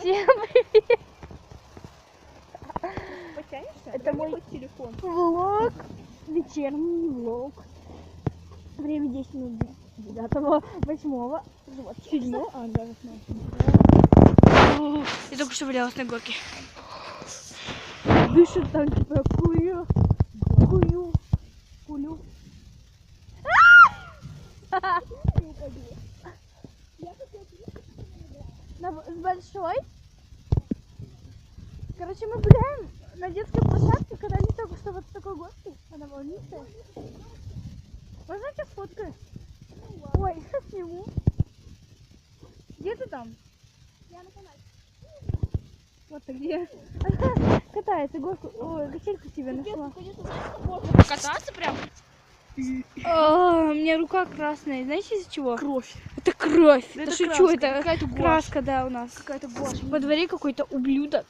Всем привет! Потянешься? Это Дай мой- телефон. Влог, вечерний влог. Время 10 минут 9 8 Седьмой? А, да. Я только что валялась на горке. Дышит там типа кую, кую, кулю С большой. Короче, мы гуляем на детской площадке, когда не только что вот с такой горки. Она волнистая. Можно я тебя сфоткаю? Ой, сниму. Где ты там? Я на канале. Вот ты где? Катается горку. Ой, качельку себе нашла. Покататься прям? А, у меня рука красная. Знаете из-за чего? Кровь. Это кровь. Да это шучу, это какая-то краска, да, у нас. Какая-то гуашь. Во дворе какой-то ублюдок.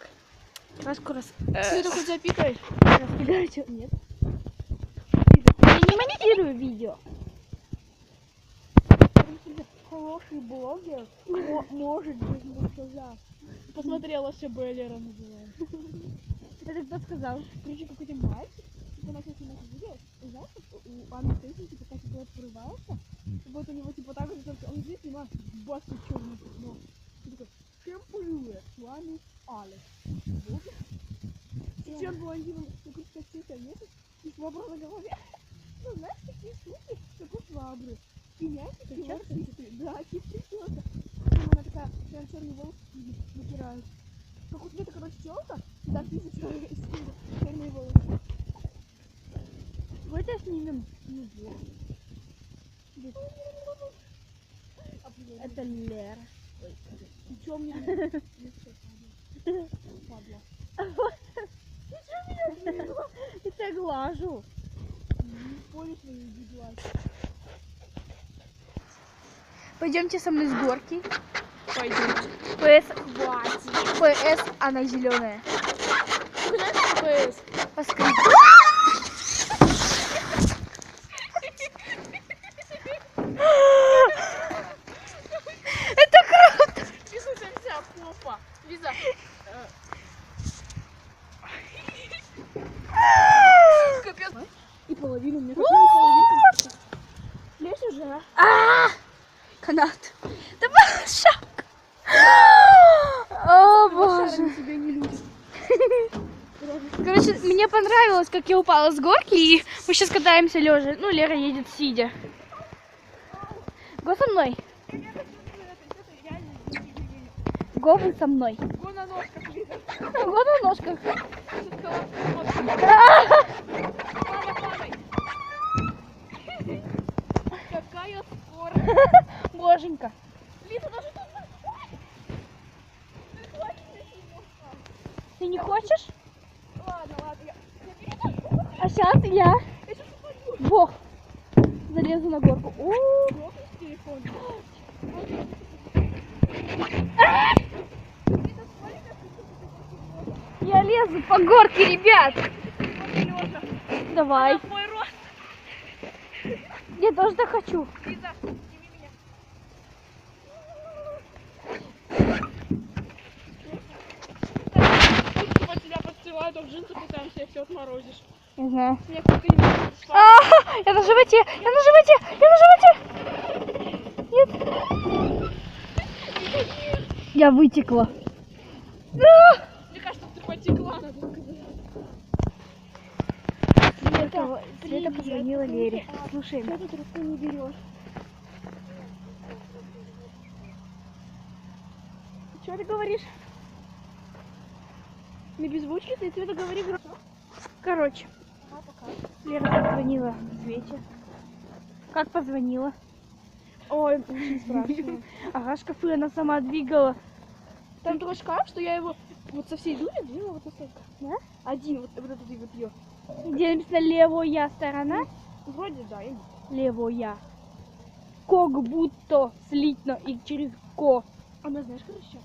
Краску раз... Ты это хоть запикаешь? Распигарчил. Нет. Я не монтирую видео. Хороший блогер мо- может быть мужчина. Посмотрела, что Беллера называют. Это кто сказал? Короче, какой-то мальчик, типа, начал снимать видео, что у Анны Стейси, типа, так вот врывается, и вот у него, типа, так вот, он здесь снимает баску черную, ну, и такой, всем привет, с вами Алекс. Вот. И он блондином, такой костюм месяц, и вопрос на голове, ну, знаешь, такие штуки, как у швабры, и мячик, и вот чистый, да, чистый челка. Потом она такая, прям черный волос натирает. Как у тебя, короче, челка, да, тысяча черные волосы. Я. А привет. Это Лера. И чё мне? Падла. Это глажу. Не помнишь мои дедла? Пойдемте со мной с горки. Пойдемте. ПС, Хватит. ПС, она зеленая. Ты что ПС? Поскрипт. Это круто! Лиза, у тебя вся попа. Лиза. э, Капец. И половину мне хотели половину. Лезь уже, а? Канат. Давай шапка. О, боже. Короче, мне понравилось, как я упала с горки, и мы сейчас катаемся лежа. Ну, Лера едет сидя. Го со мной. Го вы со мной. Го на ножках, Лиза. Го на ножках. Боженька. Лиза, даже тут... Ты не хочешь? Ладно, ладно, я... А сейчас я, бог, залезу на горку. Телефон. я лезу по горке, ребят. Давай. Я тоже так хочу. Лиза, сними меня. Тут под тебя подстилают, а в джинсы пытаемся, и все отморозишь. Не знаю. Снег только не может А, я на животе, я на животе, я на животе. Нет. Я вытекла. А! Мне кажется, ты потекла. Света, Света позвонила Лере. Слушай, Что ты трубку не берешь? Что ты говоришь? На беззвучке ты Света говори громко. короче, пока. Лера позвонила Свете. Как позвонила? Ой, не спрашивай. Ага, шкафы она сама двигала. Там такой шкаф, что я его вот со всей дури двинула вот настолько. Да? Один, вот, вот этот и вот ее. Где написано левая сторона? Вроде да, я не- Левая. Как будто слитно и через ко. Она знаешь, короче,